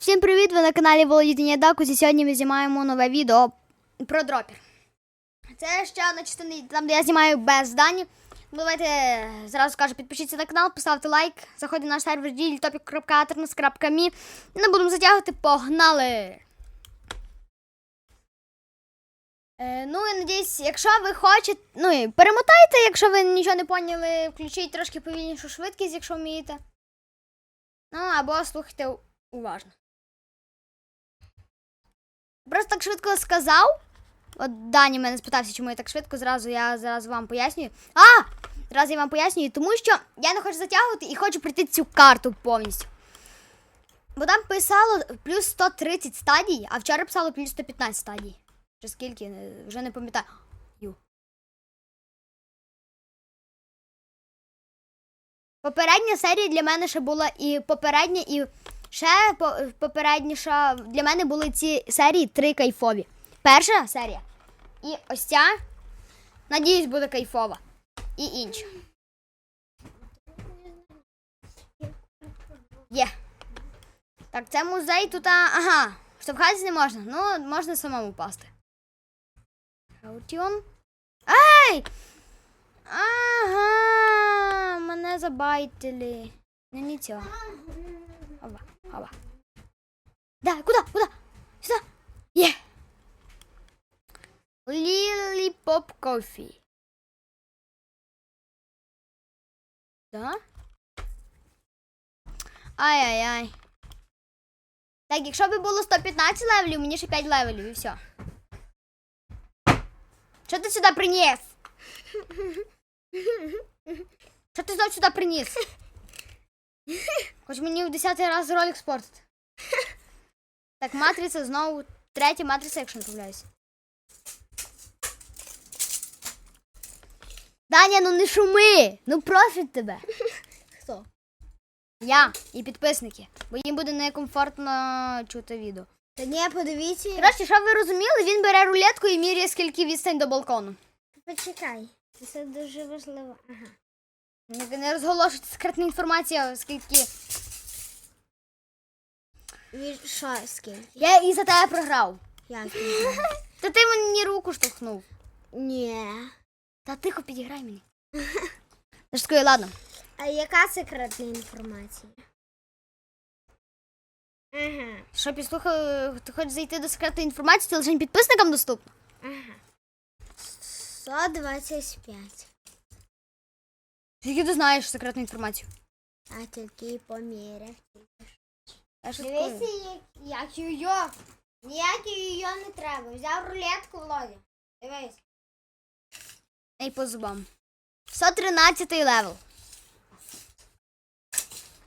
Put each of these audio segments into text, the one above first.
Всім привіт! Ви на каналі Володіння Дакус і сьогодні ми знімаємо нове відео про дропер. Це ще одна частина, там, де я знімаю без дані. Ну, давайте зразу скажу, підпишіться на канал, поставте лайк, заходьте на наш сервер dltopic.aternos.me Не будемо затягувати, погнали! Е, ну, я надіюсь, якщо ви хочете, ну і перемотайте, якщо ви нічого не поняли, включіть трошки повільнішу швидкість, якщо вмієте. Ну, або слухайте уважно. Просто так швидко сказав. От Дані мене спитався, чому я так швидко, зразу я зразу вам пояснюю. А! Зараз я вам пояснюю, тому що я не хочу затягувати і хочу пройти цю карту повністю. Бо там писало плюс 130 стадій, а вчора писало плюс 115 стадій. Чи скільки, вже не пам'ятаю. Попередня серія для мене ще була і попередня, і ще по- попередніша. Для мене були ці серії три кайфові. Перша серія. І ось ця. Надіюсь, буде кайфова. І інша. Є. Так, це музей тут. Ага. Штовхатися не можна. Ну, можна самому пасти. Хаутіон. Ей! Ага, мене забайтили. Ну нічого. Оба, оба. Да, куда? Куда? Сюда. Є. Лілі поп кофі. Да? Ай-яй-яй. Так, якщо б було 115 левелів, мені ще 5 левелів і все. Що ти сюди приніс? Що ти знов сюди приніс? Хоч мені в 10 раз ролик спортити. Так, матриця знову. Третя матриця, якщо не помиляюсь. Даня, ну не шуми! Ну просить тебе. Хто? Я і підписники, бо їм буде некомфортно чути відео. Та ні, подивіться. Коротше, щоб ви розуміли, він бере рулетку і міряє скільки відстань до балкону. Почекай. Це дуже важливо. Ага. Не розголошуйте секретну інформацію, скільки. Що скільки? Я і за тебе програв. Як? Та ти мені руку штовхнув. Ні. Та тихо підіграй мені. Та ладно. А яка секретна інформація? Ага. Що підслухав, ти хочеш зайти до секретної інформації, це лише підписникам доступно. Ага. 125. Скільки ти знаєш секретну інформацію? А тільки поміряв. Я. Дивися, як, як йо. Ніякий йо не треба. Взяв рулетку, Володя. Дивись. Ей, по зубам. 113 левел.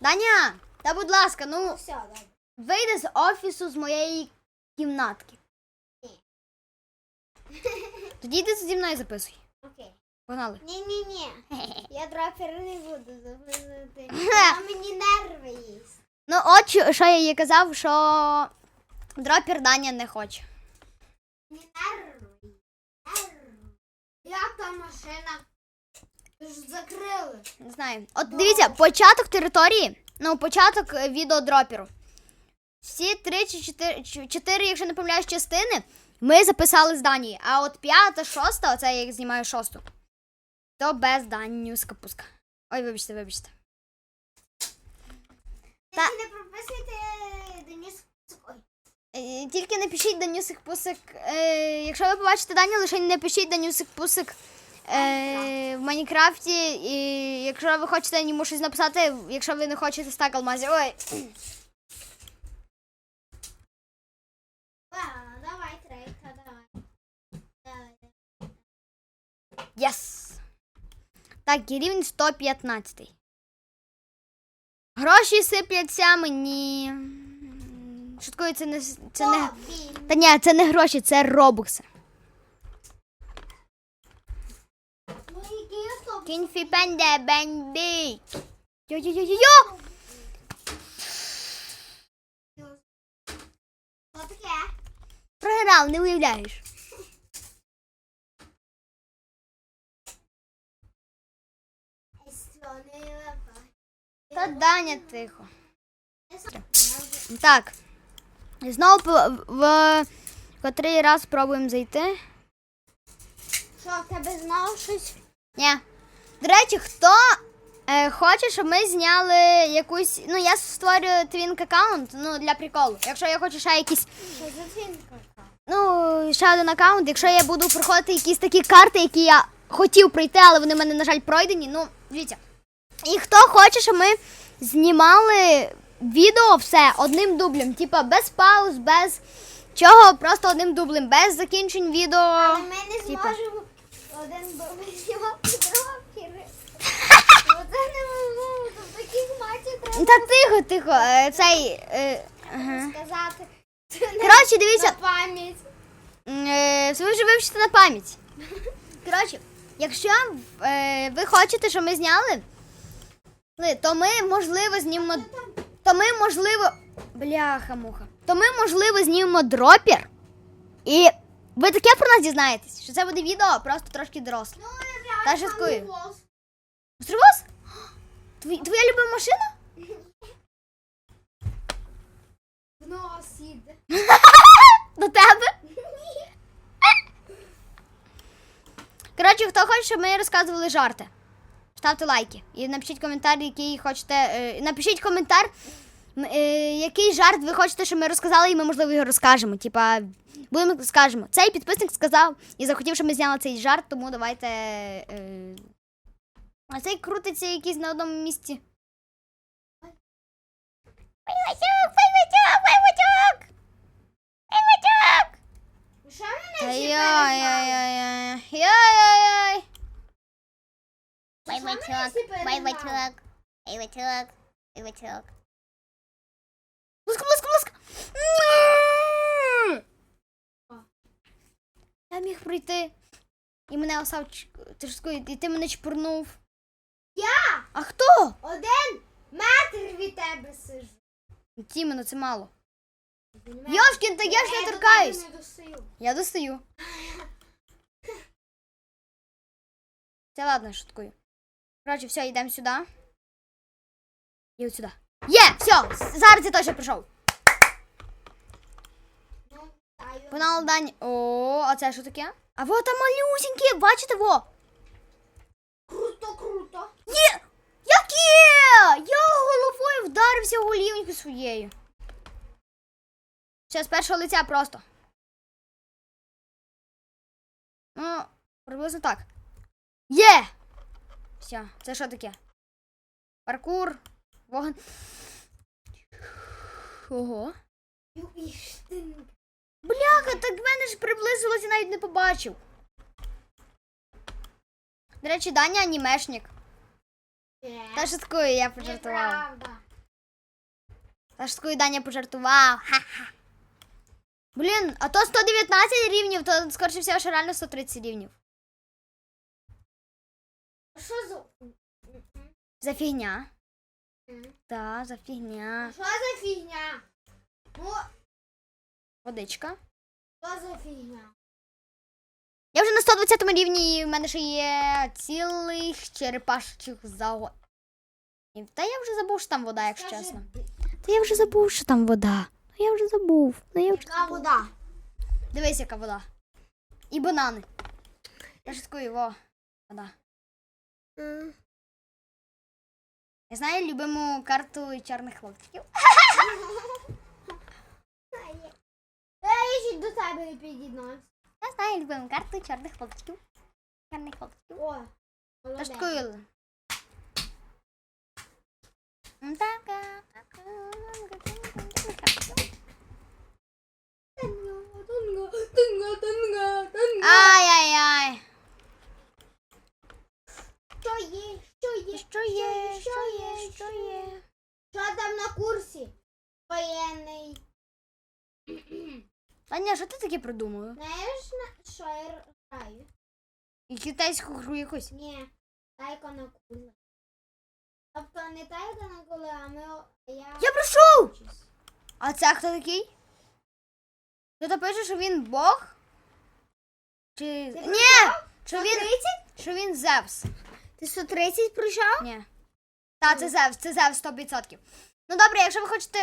Даня, та будь ласка, ну Все, добре. вийди з офісу з моєї кімнатки. Ні. Тоді йди зі мною записуй. Окей. Погнали. Ні-ні-ні. Я драпер не буду записувати. А мені нерви їсть. Ну, от що я їй казав, що дропер Даня не хоче. Мені нерви. Нерви. Як та машина? Ви ж закрили. Не знаю. От дивіться, початок території, ну, початок е, відеодроперу. Всі три чи чотири, чотири, якщо не помиляюсь, частини ми записали з Данії. А от п'ята, шоста, оце я їх знімаю шосту. То без Данюска пуска. Ой, вибачте, вибачте. Та- Тільки не прописуйте Деніс. Ой. Е, Тільки не пишіть Данюсик пусик. Е, якщо ви побачите Даню, лише не пишіть Данюсик пусик е, в Майнкрафті. І якщо ви хочете йому щось написати, якщо ви не хочете стак алмазів. Ой. Ладно, давай трейка, давай. Давай. Єс. Так, і рівень 115. Гроші сипляться мені. Шуткою, це не. Це не. Та ні, це не гроші, це робокси. Кінфі пенде бенді. Йо-йо-йо-йо! Що таке? Програв, не уявляєш. Не? Та Даня тихо. Так, знову в котрий раз спробуємо зайти. Що, в тебе знову щось? Ні. До речі, хто е, хоче, щоб ми зняли якусь. Ну, я створюю твінк аккаунт, ну, для приколу. Якщо я хочу ще якісь. Що за фінка? Ну, ще один аккаунт, якщо я буду проходити якісь такі карти, які я хотів пройти, але вони в мене, на жаль, пройдені. Ну, дивіться. І хто хоче, щоб ми знімали відео все одним дублем, типа без пауз, без чого, просто одним дублем, без закінчень відео. Але ми не Типа. зможемо один дубль знімати другий. Оце неможливо, тут таких матчів треба Та тихо, тихо, е, цей. Е, ага. сказати. Коротше, На пам'ять. Е, ви вже вивчите на пам'ять. Коротше, якщо е, ви хочете, щоб ми зняли, ну, то ми, можливо, знімемо. То ми, можливо. Бляха-муха. То ми, можливо, знімемо дропір. І ви таке про нас дізнаєтесь, що це буде відео просто трошки доросле. Ну, Та шуткую. там голос. Твоя любима машина? В нос їде. До тебе? Коротше, хто хоче, щоб ми розказували жарти. Ставте лайки і напишіть коментар, який хочете. е, напишіть коментар, е, який жарт ви хочете, щоб ми розказали, і ми, можливо, його розкажемо. Типа, будемо скажемо. Цей підписник сказав і захотів, щоб ми зняли цей жарт, тому давайте. Е, а цей крутиться якийсь на одному місці. Пайвачок, пайвачок, пайвачок! Пайвачок! Що мене всі. Яй-яй-яй. Байбачок, Байбачок, байбачок, байбачок. Ласка, ласка, ласка. Я міг пройти. І мене осав тяжкою, і ти мене чпурнув. Я А хто? один метр від тебе сижу. Тімено, це мало. Йошкін, та я ж не торкаюсь. Я достаю. Це ладно, шуткую. Коротше, все, йдемо сюди. І от сюди. Є, все, зараз я точно прийшов. Погнали Дань. О, а це що таке? А во там малюсінькі, бачите, во? Круто, круто. Є! Як? Я головою вдарився голівоньку своєю. Ще з першого лиця просто. Ну, приблизно так. Є! Все, це що таке? Паркур, вогонь. Ого. Бляха, так мене ж приблизилось і навіть не побачив. До речі, Даня анімешник. Е, Та шуткую, я пожартував. Неправда. Та шуткую, Даня пожартував. Ха-ха. Блін, а то 119 рівнів, то скоріше всього, що реально 130 рівнів. Що за... За фігня. Та, за фігня. Що за фігня? Водичка. що за фігня? Я вже на 120 рівні, і в мене ще є цілих черепашчих загон. Та я вже забув, що там вода, якщо Скажи, чесно. Та я вже забув, що там вода. Ну я вже забув. Ну я вже Яка вода? Дивись, яка вода. І банани. Я шуткую, во. Вода. Я знаю любиму карту чорних хлопчиків. Я ще до тебе не підійдусь. Я знаю любиму карту чорних хлопчиків. Чорних хлопчиків. О, молодець. танга. Ай-яй-яй. Що є? Що є? Що є? Що є? Що там на курсі? Воєнний. Таня, що ти таке придумала? Знаєш, на що я граю? І китайську гру якусь. Ні, тайко на куле. Тобто не тайко на куле, а ми... Я... Я прийшов! учусь. А це хто такий? Тут пише, що він Бог? Чи. Ні! Що він, 130? що він Зевс. Ти 130 пройшов? Ні. Та, це Зевс, це Зевс 100%. Ну добре, якщо ви хочете